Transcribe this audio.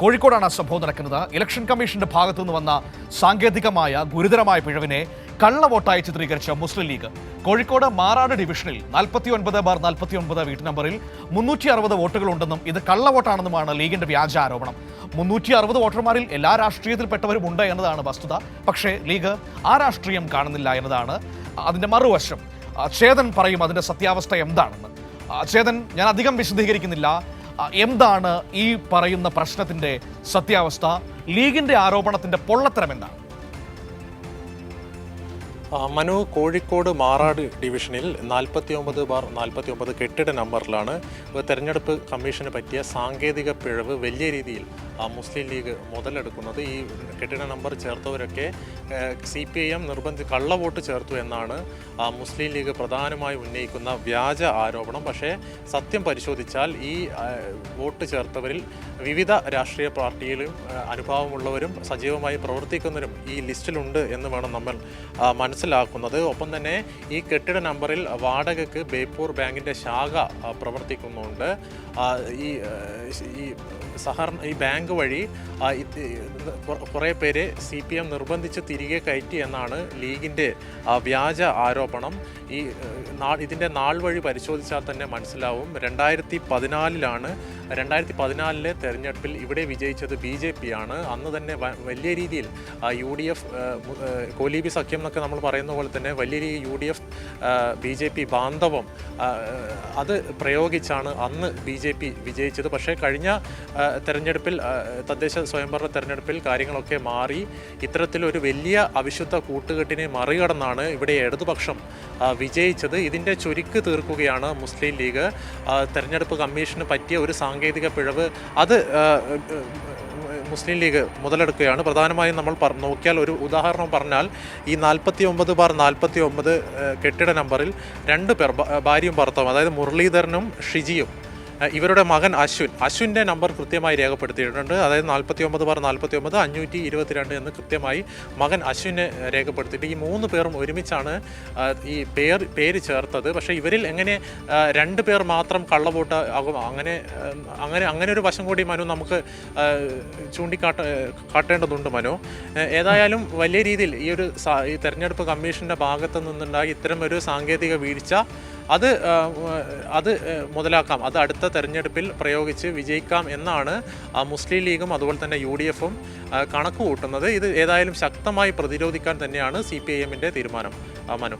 കോഴിക്കോടാണ് സംഭവം നടക്കുന്നത്. ഇലക്ഷൻ കമ്മീഷന്റെ ഭാഗത്തു നിന്ന് വന്ന സാങ്കേതികമായ ഗുരുതരമായ പിഴവിനെ കള്ളവോട്ടായി ചിത്രീകരിച്ച മുസ്ലിം ലീഗ്. കോഴിക്കോട് മാറാട് ഡിവിഷനിൽ നാൽപ്പത്തി ഒൻപത് ബാർ നാൽപ്പത്തി ഒൻപത് വീട്ട് നമ്പറിൽ മുന്നൂറ്റി അറുപത് വോട്ടുകളുണ്ടെന്നും ഇത് കള്ളവോട്ടാണെന്നുമാണ് ലീഗിന്റെ വ്യാജ ആരോപണം. മുന്നൂറ്റി അറുപത് വോട്ടർമാരിൽ എല്ലാ രാഷ്ട്രീയത്തിൽപ്പെട്ടവരും ഉണ്ട് എന്നതാണ് വസ്തുത. പക്ഷേ ലീഗ് ആ രാഷ്ട്രീയം കാണുന്നില്ല എന്നതാണ് അതിന്റെ മറുവശം. ചേതൻ പറയും അതിന്റെ സത്യാവസ്ഥ എന്താണെന്ന്. ചേതൻ ഞാൻ അധികം വിശദീകരിക്കുന്നില്ല. എന്താണ് ഈ പറയുന്ന പ്രശ്നത്തിന്റെ സത്യാവസ്ഥ? ലീഗിന്റെ ആരോപണത്തിന്റെ പൊള്ളത്തരം എന്താണ്? മനു കോഴിക്കോട് മാറാട് ഡിവിഷനിൽ നാൽപ്പത്തി ഒമ്പത് ബാർ നാൽപ്പത്തി ഒമ്പത് കെട്ടിട നമ്പറിലാണ് തെരഞ്ഞെടുപ്പ് കമ്മീഷന് പറ്റിയ സാങ്കേതിക പിഴവ് വലിയ രീതിയിൽ മുസ്ലിം ലീഗ് മുതലെടുക്കുന്നത്. ഈ കെട്ടിട നമ്പർ ചേർത്തവരൊക്കെ സി പി ഐ എം നിർബന്ധി കള്ളവോട്ട് ചേർത്തു എന്നാണ് മുസ്ലിം ലീഗ് പ്രധാനമായി ഉന്നയിക്കുന്ന വ്യാജ ആരോപണം. പക്ഷേ സത്യം പരിശോധിച്ചാൽ ഈ വോട്ട് ചേർത്തവരിൽ വിവിധ രാഷ്ട്രീയ പാർട്ടിയിലും അനുഭാവമുള്ളവരും സജീവമായി പ്രവർത്തിക്കുന്നവരും ഈ ലിസ്റ്റിലുണ്ട് എന്ന് വേണം നമ്മൾ ആ, മനസ്സിലാക്കുന്നത്. ഒപ്പം തന്നെ ഈ കെട്ടിട നമ്പറിൽ വാടകയ്ക്ക് ബേപ്പൂർ ബാങ്കിന്റെ ശാഖ പ്രവർത്തിക്കുന്നുണ്ട്. ഈ ഈ സഹകരണ ഈ ബാങ്ക് വഴി കുറെ- പേരെ സി പി എം നിർബന്ധിച്ച് തിരികെ കയറ്റി എന്നാണ് ലീഗിന്റെ വ്യാജ ആരോപണം. ഈ നാ- ഇതിന്റെ നാൾ വഴി പരിശോധിച്ചാൽ തന്നെ മനസ്സിലാവും. രണ്ടായിരത്തി പതിനാലിലാണ് രണ്ടായിരത്തി പതിനാലിലെ തെരഞ്ഞെടുപ്പിൽ ഇവിടെ വിജയിച്ചത് ബി ജെ പി ആണ് അന്ന് തന്നെ വലിയ രീതിയിൽ യു ഡി എഫ് കോലീബി സഖ്യം എന്നൊക്കെ നമ്മൾ പറയുന്ന പോലെ തന്നെ വലിയ രീതിയിൽ U D F B J P ബാന്ധവം അത് പ്രയോഗിച്ചാണ് അന്ന് ബി ജെ പി വിജയിച്ചത്. പക്ഷേ കഴിഞ്ഞ തെരഞ്ഞെടുപ്പിൽ തദ്ദേശ സ്വയംഭരണ തെരഞ്ഞെടുപ്പിൽ കാര്യങ്ങളൊക്കെ മാറി. ഇത്തരത്തിലൊരു വലിയ അവിശുദ്ധ കൂട്ടുകെട്ടിനെ മറികടന്നാണ് ഇവിടെ ഇടതുപക്ഷം വിജയിച്ചത്. ഇതിന്റെ ചുരുക്ക് തീർക്കുകയാണ് മുസ്ലിം ലീഗ്. തെരഞ്ഞെടുപ്പ് കമ്മീഷന് പറ്റിയ ഒരു സാങ്കേതിക പിഴവ്. അത് മുസ്ലിം ലീഗ് മുതലെടുക്കുകയാണ്. പ്രധാനമായും നമ്മൾ നോക്കിയാൽ ഒരു ഉദാഹരണം പറഞ്ഞാൽ ഈ നാൽപ്പത്തി ഒമ്പത് ബാർ നാൽപ്പത്തി ഒമ്പത് കെട്ടിട നമ്പറിൽ രണ്ട് പേർ ഭാര്യയും ഭർത്താവും അതായത് മുരളീധരനും ഷിജിയും ഇവരുടെ മകൻ അശ്വിൻ. അശ്വിന്റെ നമ്പർ കൃത്യമായി രേഖപ്പെടുത്തിയിട്ടുണ്ട്. അതായത് നാൽപ്പത്തി ഒമ്പത് ബാർ നാൽപ്പത്തി ഒമ്പത് അഞ്ഞൂറ്റി ഇരുപത്തിരണ്ട് എന്ന് കൃത്യമായി മകൻ അശ്വിനെ രേഖപ്പെടുത്തിയിട്ട് ഈ മൂന്ന് പേരും ഒരുമിച്ചാണ് ഈ പേര് പേര് ചേർത്തത്. പക്ഷേ ഇവരിൽ എങ്ങനെ രണ്ട് പേർ മാത്രം കള്ളവോട്ട് ആകും? അങ്ങനെ അങ്ങനെ അങ്ങനെ ഒരു വശം കൂടി മനു നമുക്ക് ചൂണ്ടിക്കാട്ട കാട്ടേണ്ടതുണ്ട് മനു. ഏതായാലും വലിയ രീതിയിൽ ഈ ഒരു ഈ തെരഞ്ഞെടുപ്പ് കമ്മീഷന്റെ ഭാഗത്ത് നിന്നുണ്ടായി ഇത്തരം ഒരു സാങ്കേതിക വീഴ്ച അത് അത് മുതലാക്കാം. അത് അടുത്ത തെരഞ്ഞെടുപ്പിൽ പ്രയോഗിച്ച് വിജയിക്കാം എന്നാണ് മുസ്ലിം ലീഗും അതുപോലെ തന്നെ യു ഡി എഫും കണക്ക് കൂട്ടുന്നത് ഇത് ഏതായാലും ശക്തമായി പ്രതിരോധിക്കാൻ തന്നെയാണ് സി പി ഐ എമ്മിന്റെ തീരുമാനം. മനു.